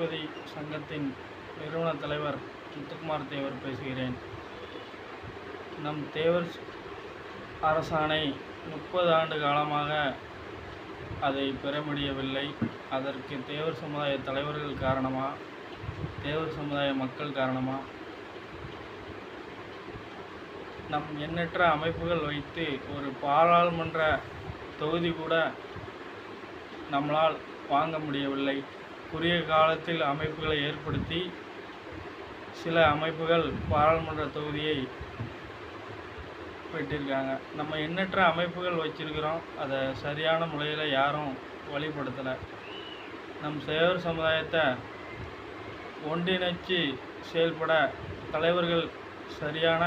நீதிபதி சங்கத்தின் நிறுவன தலைவர் முத்துக்குமார் தேவர் பேசுகிறேன். நம் தேவர் அரசாணை முப்பது ஆண்டு காலமாக அதை பெற முடியவில்லை. அதற்கு தேவர் சமுதாய தலைவர்கள் காரணமா? தேவர் சமுதாய மக்கள் காரணமா? நம் எண்ணற்ற அமைப்புகள் வைத்து ஒரு பாராளுமன்ற தொகுதி கூட நம்மளால் வாங்க முடியவில்லை. குறுகிய காலத்தில் அமைப்புகளை ஏற்படுத்தி சில அமைப்புகள் பாராளுமன்ற தொகுதியை பெற்றிருக்காங்க. நம்ம எண்ணற்ற அமைப்புகள் வச்சிருக்கிறோம். அதை சரியான முறையில் யாரும் வழிபடுத்தலை. நம் சேவர் சமுதாயத்தை ஒன்றிணைச்சு செயல்பட தலைவர்கள் சரியான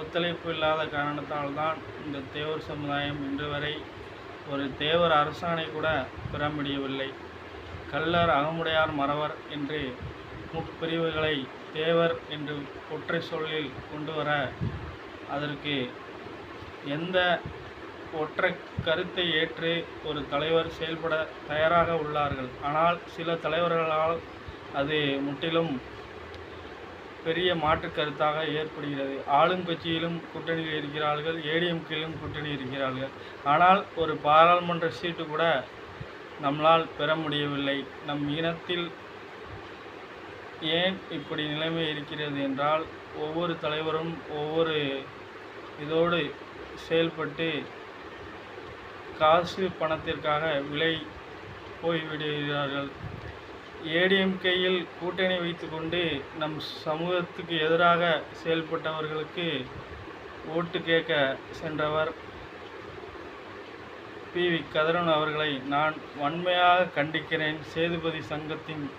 ஒத்துழைப்பு இல்லாத காரணத்தால் தான் இந்த தேவர் சமுதாயம் இன்று வரை ஒரு தேவர் அரசாணை கூட பெற முடியவில்லை கள்ளர் அகமுடையார் மறவர் என்று முப்பிரிவுகளை தேவர் என்று ஒற்றை சொல்லில் கொண்டு வர அதற்கு எந்த ஒற்றை கருத்தை ஏற்று ஒரு தலைவர் செயல்பட தயாராக உள்ளார்கள்? ஆனால் சில தலைவர்களால் அது முற்றிலும் பெரிய மாற்று கருத்தாக ஏற்படுகிறது. ஆளும் கட்சியிலும் கூட்டணியில் இருக்கிறார்கள் ஏடிஎம்கேயிலும் கூட்டணி இருக்கிறார்கள். ஆனால் ஒரு பாராளுமன்ற சீட்டு கூட நம்மளால் பெற முடியவில்லை. நம் இனத்தில் ஏன் இப்படி நிலைமை இருக்கிறது என்றால் ஒவ்வொரு தலைவரும் ஒவ்வொரு இதோடு செயல்பட்டு காசு பணத்திற்காக விலை போய்விடுகிறார்கள். ஏடிஎம்கேயில் கூட்டணி வைத்துக்கொண்டு நம் சமூகத்துக்கு எதிராக செயல்பட்டவர்களுக்கு ஓட்டு கேட்க சென்றவர் பி. வி. கதரன் அவர்களை நான் வன்மையாக கண்டிக்கிறேன். சேதுபதி சங்கத்தின்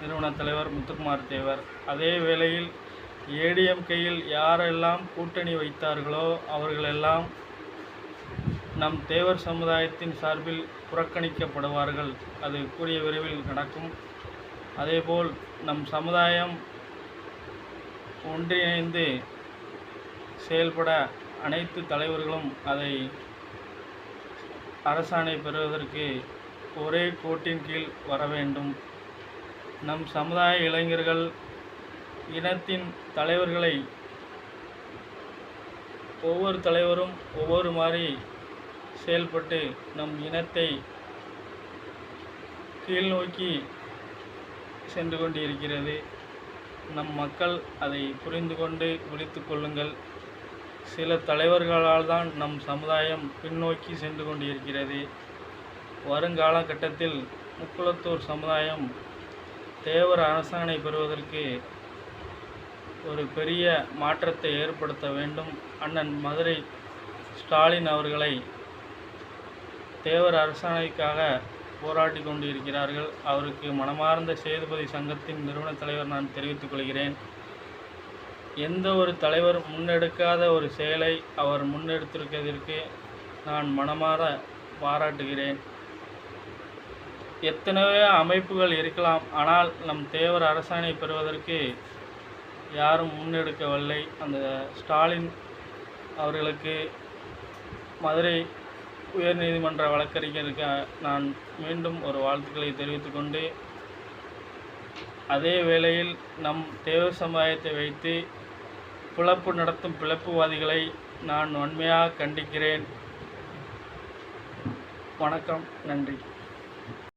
நிறுவன தலைவர் முத்துக்குமார் தேவர். அதே வேளையில் ஏடிஎம்கேயில் யாரெல்லாம் கூட்டணி வைத்தார்களோ அவர்களெல்லாம் நம் தேவர் சமுதாயத்தின் சார்பில் புறக்கணிக்கப்படுவார்கள். அது கூடிய விரைவில் நடக்கும். அதேபோல் நம் சமுதாயம் ஒன்றிணைந்து செயல்பட அனைத்து தலைவர்களும் அதை அரசாணை பெறுவதற்கு ஒரே கோட்டின் கீழ் வர வேண்டும். நம் சமுதாய இளைஞர்கள் இனத்தின் தலைவர்களை ஒவ்வொரு தலைவரும் ஒவ்வொரு மாதிரி செயல்பட்டு நம் இனத்தை கீழ்நோக்கி சென்று கொண்டிருக்கிறது. நம் மக்கள் அதை புரிந்து கொண்டு விழித்து கொள்ளுங்கள். சில தலைவர்களால் தான் நம் சமுதாயம் பின்னோக்கி சென்று கொண்டிருக்கிறது. வருங்காலகட்டத்தில் முக்குளத்தூர் சமுதாயம் தேவர் அரசாணை பெறுவதற்கு ஒரு பெரிய மாற்றத்தை ஏற்படுத்த வேண்டும். அண்ணன் மதுரை ஸ்டாலின் அவர்களை தேவர் அரசாணைக்காக போராடி கொண்டிருக்கிறார்கள். அவருக்கு மனமார்ந்த சேதுபதி சங்கத்தின் நிறுவன தலைவர் நான் தெரிவித்துக் கொள்கிறேன். எந்த ஒரு தலைவர் முன்னெடுக்காத ஒரு செயலை அவர் முன்னெடுத்திருக்கிறதற்கு நான் மனமாற பாராட்டுகிறேன். எத்தனையோ அமைப்புகள் இருக்கலாம் ஆனால் நம் தேவர் அரசாணை பெறுவதற்கு யாரும் முன்னெடுக்கவில்லை. அந்த ஸ்டாலின் அவர்களுக்கு மதுரை உயர்நீதிமன்ற வழக்கறிஞருக்கு நான் மீண்டும் ஒரு வாழ்த்துக்களை தெரிவித்துக்கொண்டு அதே வேளையில் நம் தேவர் சமுதாயத்தை வைத்து பிளப்பு நடத்தும் பிளப்புவாதிகளை நான் வன்மையாக கண்டிக்கிறேன். வணக்கம் நன்றி.